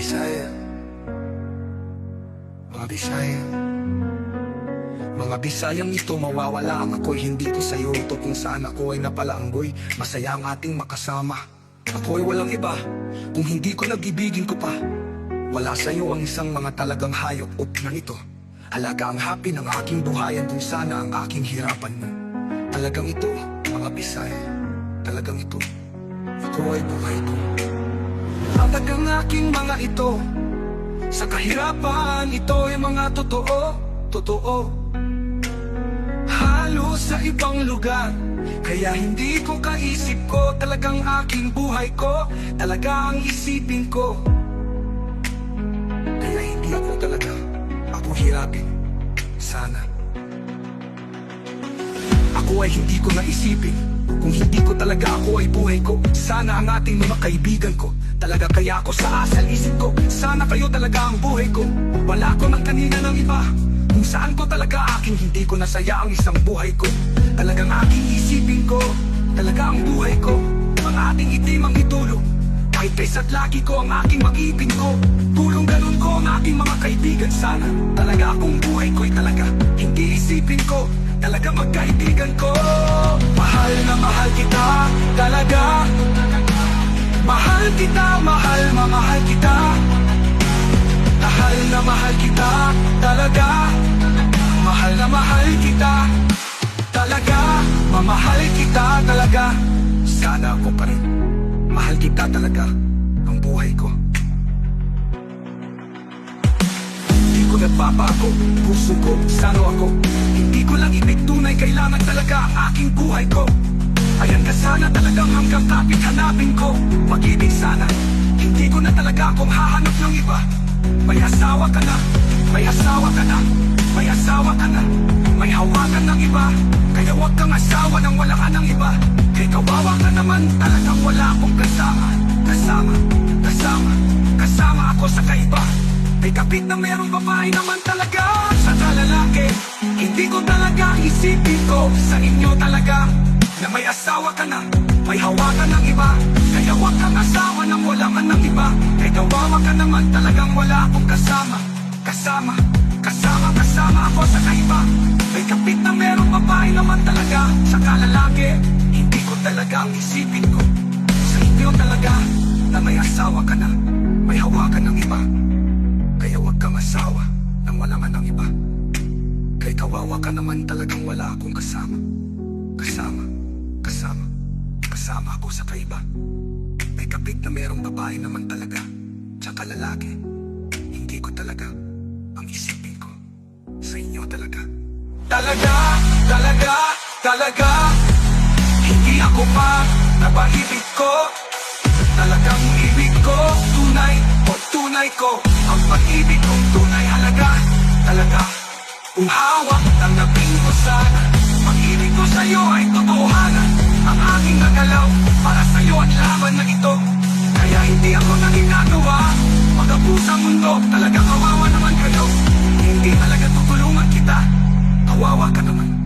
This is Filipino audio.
Bisaya. Mga Bisaya. Mga Bisayang ito mawawala ang ako'y hindi ko sa'yo. Ito kung saan ako ay napalaanggoy Masaya ang ating makasama. Ako'y walang iba. Kung hindi ko nag-ibigin ko pa Wala sa'yo ang isang mga talagang hayop o ito. Halaga ang happy ng aking buhayan kung sana ang aking hirapan mo. Talagang ito, mga Bisaya. Talagang ito. Ako ay buhay ko Talagang aking mga ito. Sa kahirapan ito ay mga totoo Totoo. Halo sa ibang lugar Kaya hindi ko kaisip ko. Talagang aking buhay ko Talaga ang isipin ko. Kaya hindi ako talaga Ako hirapin Sana. Ako ay hindi ko naisipin Kung hindi ko talaga ako ay buhay ko. Sana ang ating mga kaibigan ko Talaga kaya ako sa asal? Isip ko Sana kayo talaga ang buhay ko. Wala ko ng kanina ng iba. Kung saan ko talaga aking hindi ko nasaya ang isang buhay ko. Talagang aking isipin ko Talaga ang buhay ko. Mga ating itim ang idolo. Kahit kaysa't lagi ko ang aking mag-ipin ko. Tulong ganun ko ang aking mga kaibigan. Sana Talaga akong buhay ko'y talaga. Hindi isipin ko Talaga magkaibigan ko. Mahal na mahal kita Talaga Mamahal kita talaga. Sana ako pa rin. Mahal kita talaga Ang buhay ko. Hindi ko nagbabago Puso ko, sano ako. Hindi ko lang ibig tunay Kailangan talaga aking buhay ko. Ayan ka sana talagang hanggang kapit hanapin ko. Pag-ibig sana. Hindi ko na talaga akong hahanap ng iba. May asawa ka na May asawa ka na nang wala ka ng iba. Kay kawawa ka naman Talagang wala akong kasama. Kasama, kasama Kasama ako sa kaiba. May kapit na merong babae naman talaga. Sa kalalaki Hindi ko talaga isipin ko. Sa inyo talaga Na may asawa ka na May hawakan ng iba. Kaya huwag kang asawa nang wala man ng iba. Kay kawawa ka naman talagang wala akong Kasama, kasama, kasama talaga Sa kalalaki. Hindi ko talaga ang isipin ko. Sa inyo talaga Na may asawa ka na. May hawakan ng iba. Kaya huwag kang asawa Nang wala man ng iba. Kay kawawa ka naman talagang wala akong kasama. Kasama, kasama, kasama ako sa kaiba. May kapit na merong babae naman talaga. Tsaka lalaki. Hindi ko talaga Ang isipin ko. Sa inyo talaga. Talaga, talaga, Talaga, hindi ako pa napaibig ko. Talagang ibig ko, tunay o tunay ko. Ang pag-ibig kong tunay halaga, talaga. Kung hawak ng nabing ko sana Pag-ibig ko sa'yo ay totohanan. Ang aking nagalaw, para sa'yo ang laban na ito. Kaya hindi ako na ginagawa Magapos ang mundo, talaga kawawa naman kayo. Hindi talaga tutulungan kita. Kawawa ka naman.